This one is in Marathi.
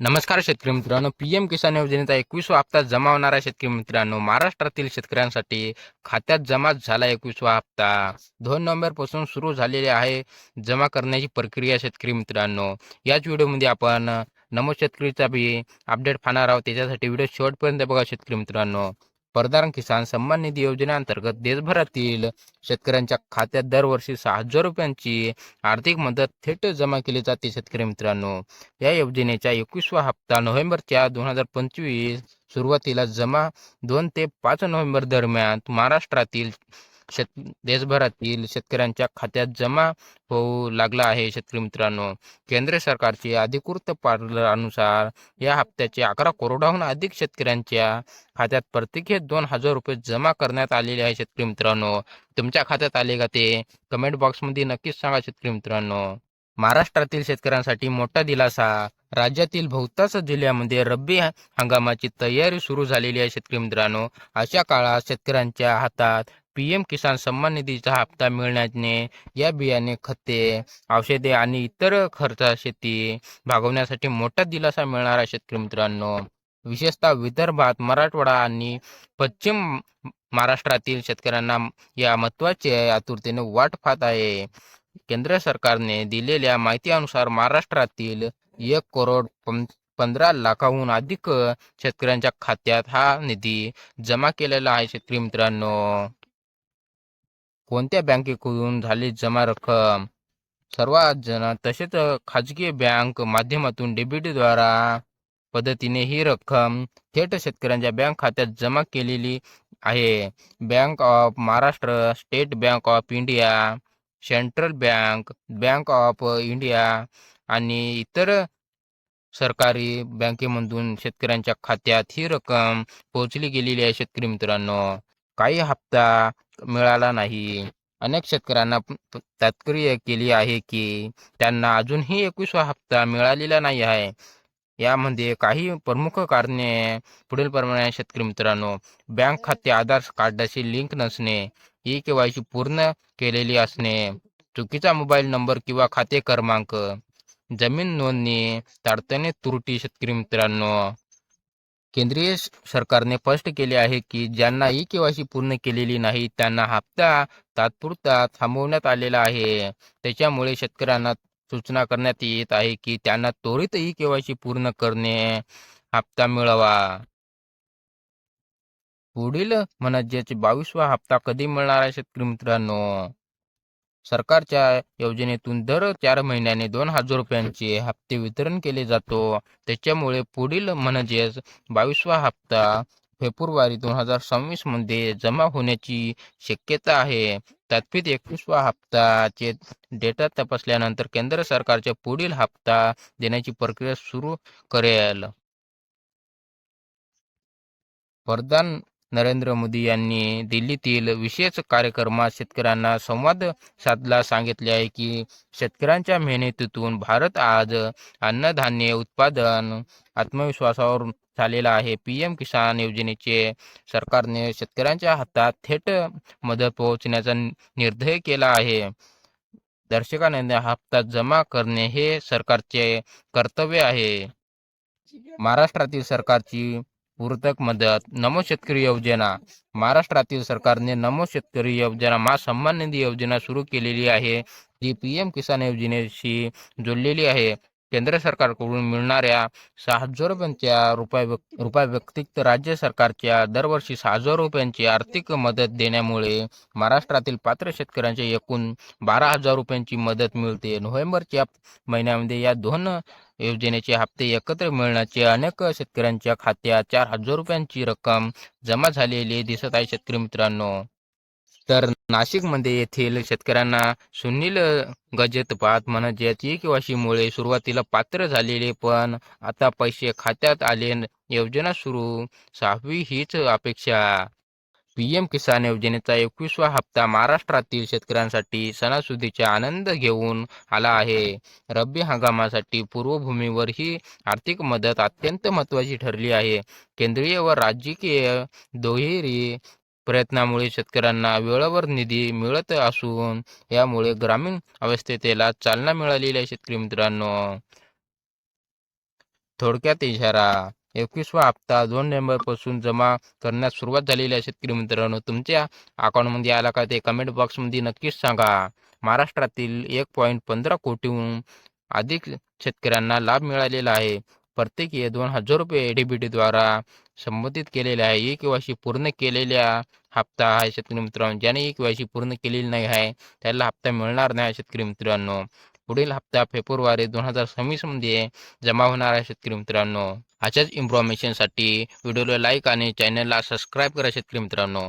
नमस्कार शेतकरी मित्रांनो पी एम किसान योजनेचा एकवीसवा हप्ता जमा होणारा शेतकरी मित्रांनो महाराष्ट्रातील शेतकऱ्यांसाठी खात्यात जमा झाला एकवीसवा हप्ता. दोन नोव्हेंबरपासून सुरू झालेली आहे जमा करण्याची प्रक्रिया शेतकरी मित्रांनो. याच व्हिडिओमध्ये आपण नमो शेतकरीचा बी अपडेट पाहणार आहोत. त्याच्यासाठी व्हिडिओ शेवटपर्यंत बघा शेतकरी मित्रांनो. प्रधान किसान सन्मान निधी योजनेअंतर्गत देशभरातील शेतकऱ्यांच्या खात्यात दरवर्षी सहा हजार रुपयांची आर्थिक मदत थेट जमा केली जाते शेतकरी मित्रांनो. या योजनेचा एकवीसवा हप्ता नोव्हेंबरच्या दोन हजार पंचवीस सुरुवातीला जमा दोन ते पाच नोव्हेंबर दरम्यान महाराष्ट्रातील शेत देशभरातील शेतकऱ्यांच्या खात्यात जमा होऊ लागला आहे शेतकरी मित्रांनो. केंद्र सरकारचे अधिकृत पार्लरानुसार या हप्त्याचे अकरा करोडाहून अधिक शेतकऱ्यांच्या खात्यात प्रत्येकी दोन हजार रुपये जमा करण्यात आलेले आहे शेतकरी मित्रांनो. तुमच्या खात्यात आले का ते कमेंट बॉक्समध्ये नक्कीच सांगा शेतकरी मित्रांनो. महाराष्ट्रातील शेतकऱ्यांसाठी मोठा दिलासा राज्यातील बहुतांश जिल्ह्यामध्ये रब्बी हंगामाची तयारी सुरू झालेली आहे शेतकरी मित्रांनो. अशा काळात शेतकऱ्यांच्या हातात पी एम किसान सन्मान निधीचा हप्ता मिळण्याने या बियाणे खते औषधे आणि इतर खर्च शेती भागवण्यासाठी मोठा दिलासा मिळणार आहे शेतकरी मित्रांनो. विशेषतः विदर्भात मराठवाडा आणि पश्चिम महाराष्ट्रातील शेतकऱ्यांना या महत्त्वाचे आतुरतेने वाट पाहत आहे. केंद्र सरकारने दिलेल्या माहितीनुसार महाराष्ट्रातील एक करोड पंधरा लाखाहून अधिक शेतकऱ्यांच्या खात्यात हा निधी जमा केलेला आहे शेतकरी मित्रांनो. कोणत्या बँकेकडून झाली जमा रक्कम? सर्वात जण तसेच खाजगी बँक माध्यमातून डेबिटद्वारा पद्धतीने ही रक्कम थेट शेतकऱ्यांच्या बँक खात्यात जमा केलेली आहे. Bank of Maharashtra state bank of India central bank bank of India आणि इतर सरकारी बँकेमधून शेतकऱ्यांच्या खात्यात ही रक्कम पोहोचली गेलेली आहे शेतकरी मित्रांनो. काही हप्ता मिळाला नाही. अनेक शेतकऱ्यांना तात्पर्य केली आहे की त्यांना अजूनही एकवीसवा हप्ता मिळालेला नाही आहे. यामध्ये काही प्रमुख कारणे पुढील प्रमाणे शेतकरी मित्रांनो. बँक खाते आधार कार्डाशी लिंक नसणे ई केवायसी पूर्ण केलेली असणे चुकीचा मोबाईल नंबर किंवा खाते क्रमांक जमीन नोंदणी ताडतणे त्रुटी शेतकरी मित्रांनो. केंद्रीय सरकारने स्पष्ट केले आहे की ज्यांना ई केवायसी पूर्ण केलेली नाही त्यांना हप्ता तात्पुरता थांबवण्यात आलेला आहे. त्याच्यामुळे शेतकऱ्यांना सूचना करण्यात येत आहे की त्यांना त्वरित ई केवायसी पूर्ण करणे हप्ता मिळवा. पुढील म्हणजेच बावीसवा हप्ता कधी मिळणार आहे शेतकरी मित्रांनो? सरकारच्या योजनेतून दर चार महिन्याने दोन हजार रुपयांचे हप्ते वितरण केले जातो. त्याच्यामुळे पुढील म्हणजेच बावीसवा हप्ता फेब्रुवारी दोन हजार सव्वीसमध्ये जमा होण्याची शक्यता आहे. तत्पित एकवीसवा हप्ताचे डेटा तपासल्यानंतर केंद्र सरकारच्या पुढील हप्ता देण्याची प्रक्रिया सुरू करेल. प्रधान नरेंद्र मोदी यांनी दिल्लीतील विशेष कार्यक्रमात शेतकऱ्यांना संवाद साधला सांगितले आहे की शेतकऱ्यांच्या मेहनतीतून भारत आज अन्नधान्य उत्पादन आत्मविश्वासावर झालेला आहे. पी एम किसान योजनेचे सरकारने शेतकऱ्यांच्या हातात थेट मदत पोहोचण्याचा निर्णय केला आहे. दर्शकांना हप्ता जमा करणे हे सरकारचे कर्तव्य आहे. महाराष्ट्रातील सरकारची पूर्तक मदत. नमो शेतकरी योजना. महाराष्ट्रातील सरकारने नमो शेतकरी योजना मा सन्मान निधी योजना सुरू केलेली आहे. जी पी एम किसान योजनेशी जोडलेली आहे. केंद्र सरकारकडून मिळणाऱ्या सहा हजार रुपयांच्या रुपया रुपया व्यतिरिक्त राज्य सरकारच्या दरवर्षी सहा हजार रुपयांची आर्थिक मदत देण्यामुळे महाराष्ट्रातील पात्र शेतकऱ्यांच्या एकूण बारा हजार रुपयांची मदत मिळते. नोव्हेंबरच्या महिन्यामध्ये या दोन योजनेचे हप्ते एकत्र मिळण्याचे अनेक शेतकऱ्यांच्या खात्यात चार हजार रुपयांची रक्कम जमा झालेली दिसत आहे. शेतकरी मित्रांनो तर नाशिकमध्ये येथील शेतकऱ्यांना सुनील गजतपात म्हणजे ई सुरुवातीला पात्र झालेले पण आता पैसे खात्यात आले. योजना सुरू सहावी हीच अपेक्षा. पीएम किसान योजनेचा एकवीसवा हप्ता महाराष्ट्रातील शेतकऱ्यांसाठी सणासुदीचा आनंद घेऊन आला आहे. रब्बी हंगामासाठी पूर्वभूमीवर ही आर्थिक मदत अत्यंत महत्त्वाची ठरली आहे. केंद्रीय व राजकीय दुहेरी प्रयत्नामुळे शेतकऱ्यांना वेळेवर निधी मिळत असून यामुळे ग्रामीण अवस्थेतेला चालना मिळालेली आहे शेतकरी मित्रांनो. थोडक्यात इशारा एकवीसवा हप्ता दोन नोव्हेंबरपासून जमा करण्यास सुरुवात झालेली आहे शेतकरी मित्रांनो. तुमच्या अकाउंटमध्ये आला का ते कमेंट बॉक्समध्ये नक्कीच सांगा. महाराष्ट्रातील एक पॉईंट पंधरा कोटीहून अधिक शेतकऱ्यांना लाभ मिळालेला आहे. प्रत्येकी दोन हजार रुपये डीबीटीद्वारा संबोधित केलेले आहे. ई केवायसी पूर्ण केलेल्या हप्ता आहे शेतकरी मित्रांनो. ज्याने ई केवायसी पूर्ण केलेली नाही आहे त्याला हप्ता मिळणार नाही शेतकरी मित्रांनो. पुढील हप्ता फेब्रुवारी दोन हजार सव्वीसमध्ये जमा होणार आहे शेतकरी मित्रांनो. अशाच इन्फॉर्मेशनसाठी व्हिडिओला लाईक आणि चॅनलला सबस्क्राईब करा शेतकरी मित्रांनो.